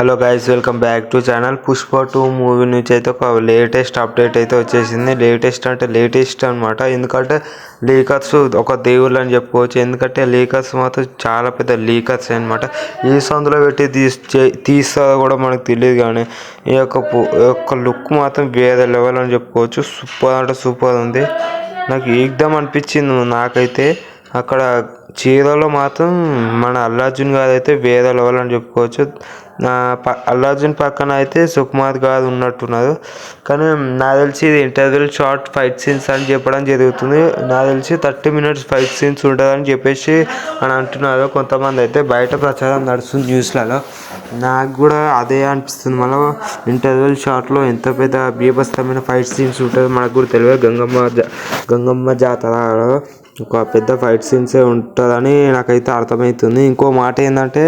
Hello guys welcome back to channel Pushpa two movie నుంచి అయితే ఒక లేటెస్ట్ అప్డేట్ అయితే వచ్చేసింది. లేటెస్ట్ అంటే లేటెస్ట్ అనమాట ఎందుకంటే లీకర్స్ ఒక దేవుళ్ళు అని చెప్పుకోవచ్చు. ఎందుకంటే లీకర్స్ మాత్రం చాలా పెద్ద లీకర్స్ అన్నమాట. ఈ సందులో పెట్టి తీస్ చే- కూడా మనకు తెలియదు కానీ ఈ యొక్క ఈ యొక్క లుక్ మాత్రం వేరే లెవెల్ అని చెప్పుకోవచ్చు. సూపర్ అంటే సూపర్ ఉంది. నాకు ఎగ్దాం అనిపించింది నాకైతే. అక్కడ చీరలో మాత్రం మన అల్లార్జున్ గారు అయితే వేరే లెవెల్ అని చెప్పుకోవచ్చు. నా ప అల్లార్జున్ పక్కన అయితే సుకుమార్ గారు ఉన్నట్టున్నారు. కానీ నాకు తెలిసి ఇది ఇంటర్వెల్ షార్ట్ ఫైట్ సీన్స్ అని చెప్పడం జరుగుతుంది. నాకు తెలిసి థర్టీ మినిట్స్ ఫైట్ సీన్స్ ఉంటుందని చెప్పేసి అని అంటున్నారు. కొంతమంది అయితే బయట ప్రచారం నడుస్తుంది న్యూస్లలో. నాకు కూడా అదే అనిపిస్తుంది. మళ్ళీ ఇంటర్వెల్ షార్ట్లో ఎంత పెద్ద బీభత్సమైన ఫైట్ సీన్స్ ఉంటుందో మనకు కూడా తెలియదు. గంగమ్మ జా గంగమ్మ జాతరలో ఒక పెద్ద ఫైట్ సీన్సే ఉంటుందని నాకైతే అర్థమవుతుంది ఇంకో మాట ఏంటంటే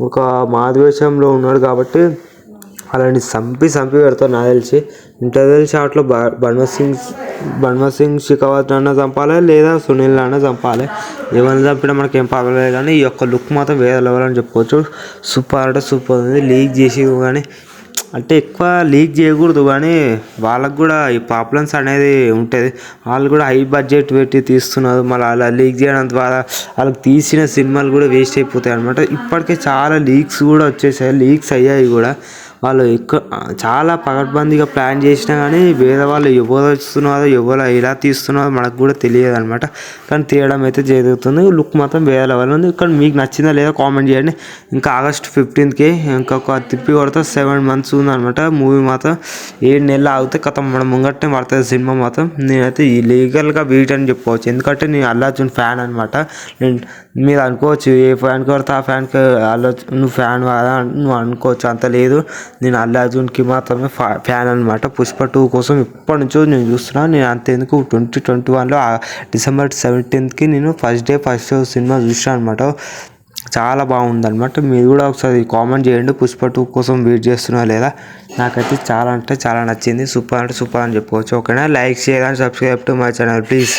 ఒక మాధవేశంలో ఉన్నాడు కాబట్టి అలాంటి చంపి చంపి పెడతారు నాకు తెలిసి. ఇంటర్ తెలిసి అట్లా బన్వర్ సింగ్ బన్వర్ సింగ్ షికావత్ అన్న చంపాలి లేదా సునీల్ అన్న చంపాలి? ఎవరిని చంపినా మనకి ఏం పర్వాలేదు కానీ ఈ యొక్క లుక్ మాత్రం వేరే లెవెల్ అని చెప్పుకోవచ్చు. సూపర్ అంటే సూపర్ ఉంది. లీక్ చేసి కానీ అంటే ఎక్కువ లీక్ చేయకూడదు కానీ వాళ్ళకు కూడా ఈ ప్రాబ్లమ్స్ అనేది ఉంటుంది. వాళ్ళు కూడా హై బడ్జెట్ పెట్టి తీస్తున్నారు. మళ్ళీ అలా లీక్ చేయడం ద్వారా వాళ్ళకి తీసిన సినిమాలు కూడా వేస్ట్ అయిపోతాయి అనమాట ఇప్పటికే చాలా లీక్స్ కూడా వచ్చేసాయి. లీక్స్ అయ్యాయి కూడా. వాళ్ళు ఎక్కువ చాలా పకడ్బందీగా ప్లాన్ చేసినా కానీ వేరే వాళ్ళు ఎవరు వస్తున్నారో ఎవరు ఎలా తీస్తున్నారో మనకు కూడా తెలియదు అనమాట కానీ తీయడం అయితే జరుగుతుంది. లుక్ మాత్రం వేరే లెవెల్ ఉంది. కానీ మీకు నచ్చిందా లేదా కామెంట్ చేయండి. ఇంకా ఆగస్ట్ ఫిఫ్టీన్త్కి ఇంకొక తిప్పి కొడితే సెవెన్ మంత్స్ ఉందన్నమాట మూవీ మాత్రం ఏడు నెలలు ఆగితే కథ మన ముంగట్నే పడుతుంది సినిమా మాత్రం. నేనైతే ఈ లీగల్గా బీట్ అని చెప్పుకోవచ్చు. ఎందుకంటే నేను అల్లార్జున్ ఫ్యాన్ అనమాట నేను మీరు అనుకోవచ్చు ఏ ఫ్యాన్ కొడితే ఆ ఫ్యాన్కి అల్లు నువ్వు ఫ్యాన్ కాదా నువ్వు అనుకోవచ్చు. అంత లేదు. నేను అల్లు అర్జున్కి మాత్రమే ఫ్యా ఫ్యాన్ అనమాట పుష్ప టూ కోసం ఇప్పటి నుంచో నేను చూస్తున్నాను నేను అంతేందుకు ట్వంటీ ట్వంటీ వన్లో డిసెంబర్ సెవెంటీన్త్కి నేను first day first show cinema చూసాను అనమాట చాలా బాగుందన్నమాట. మీరు కూడా ఒకసారి కామెంట్ చేయండి పుష్ప టూ కోసం వెయిట్ చేస్తున్నా లేదా. నాకైతే చాలా అంటే చాలా నచ్చింది. సూపర్ అంటే సూపర్ అని చెప్పుకోవచ్చు ఓకేనా? Like share and subscribe to my channel please.